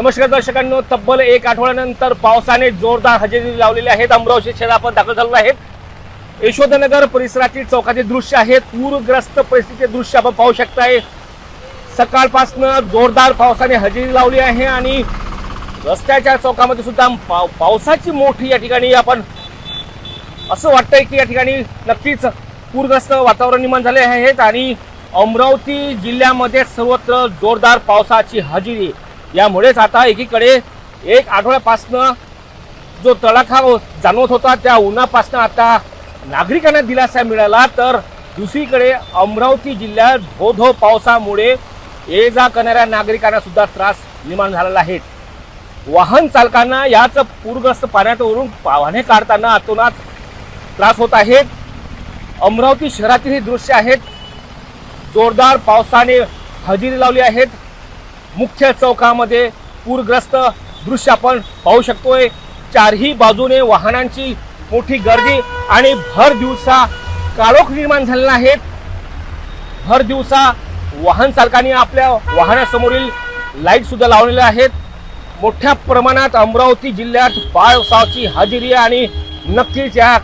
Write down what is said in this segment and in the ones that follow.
नमस्कार दर्शकांनो तब्बल एक आठवड्यानंतर पावसाने जोरदार हजेरी लावलेली आहेत अमरावती शहरात आपण दाखल झालेलो आहेत. यशोधनगर परिसरातील चौकाचे दृश्य आहेत. पूरग्रस्त परिस्थितीचे दृश्य आपण पाहू शकताय. सकाळपासनं जोरदार पावसाने हजेरी लावली आहे आणि रस्त्याच्या चौकामध्ये सुद्धा पाव पावसाची मोठी या ठिकाणी आपण असं वाटतंय की या ठिकाणी नक्कीच पूरग्रस्त वातावरण निर्माण झाले आहेत आणि अमरावती जिल्ह्यामध्ये सर्वत्र जोरदार पावसाची हजेरी यामुळेच आता एकीकडे एक आठवड्यापासनं जो तडाखा जाणवत होता त्या उन्हापासनं आता नागरिकांना दिलासा मिळाला. तर दुसरीकडे अमरावती जिल्ह्यात धो धो पावसामुळे ये जा करणाऱ्या नागरिकांना सुद्धा त्रास निर्माण झालेला आहे. वाहन चालकांना याच पूरग्रस्त पाण्यातवरून पाहणे काढताना अतोनात त्रास होत आहेत अमरावती शहरातील ही दृश्य आहेत. जोरदार पावसाने हजेरी लावली आहेत. मुख्य चौकामध्ये पूरग्रस्त दृश्य आपण पाहू शकतोय. चारही बाजूने वाहनांची मोठी गर्दी आणि भर दिवसा काळोख निर्माण झालेला आहे. भर दिवसा वाहन चालकांनी आपल्या वाहनासमोरील लाइट सुद्धा लावलेल्या आहेत. मोठ्या प्रमाणात अमरावती जिल्ह्यात पावसाची हजेरी आणि नक्कीच या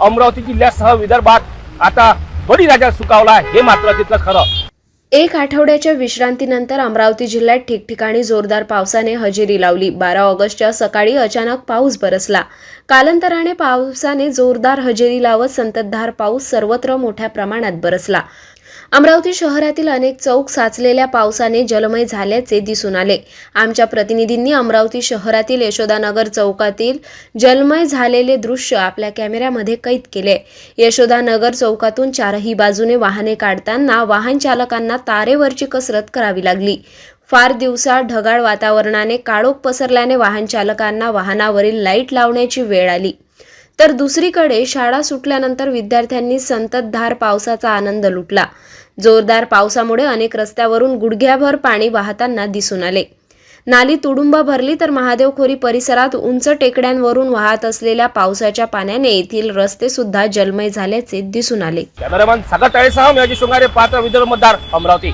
अमरावती जिल्ह्यासह विदर्भात आता बळीराजा सुकावला हे मात्र तिथलं खरं. एक आठवड्याच्या विश्रांतीनंतर अमरावती जिल्ह्यात ठिकठिकाणी जोरदार पावसाने हजेरी लावली. बारा ऑगस्टच्या सकाळी अचानक पाऊस बरसला. कालांतराने पावसाने जोरदार हजेरी लावत संततधार पाऊस सर्वत्र मोठ्या प्रमाणात बरसला. अमरावती शहरातील अनेक चौक साचलेल्या पावसाने जलमय झाल्याचे दिसून आले. आमच्या प्रतिनिधींनी अमरावती शहरातील यशोदानगर चौकातील जलमय झालेले दृश्य आपल्या कॅमेऱ्यामध्ये कैद केले. यशोदानगर चौकातून चारही बाजूने वाहने काढताना वाहन चालकांना तारेवरची कसरत करावी लागली. फार दिवसा ढगाळ वातावरणाने काळोख पसरल्याने वाहन चालकांना वाहनावरील लाइट लावण्याची वेळ आली. तर दुसरीकडे शाळा सुटल्यानंतर विद्यार्थ्यांनी संततधार पावसाचा आनंद लुटला. जोरदार पावसामुळे अनेक रस्त्यावरून गुडघ्याभर पाणी वाहताना दिसून आले. नाली तुडुंब भरली तर महादेवखोरी परिसरात उंच टेकड्यांवरून वाहत असलेल्या पावसाच्या पाण्याने येथील रस्ते सुद्धा जलमय झाल्याचे दिसून आले. कॅमेरामॅन सागर टाळेसह मी अजित शृंगारे पात्र विदर्भ मतदार अमरावती.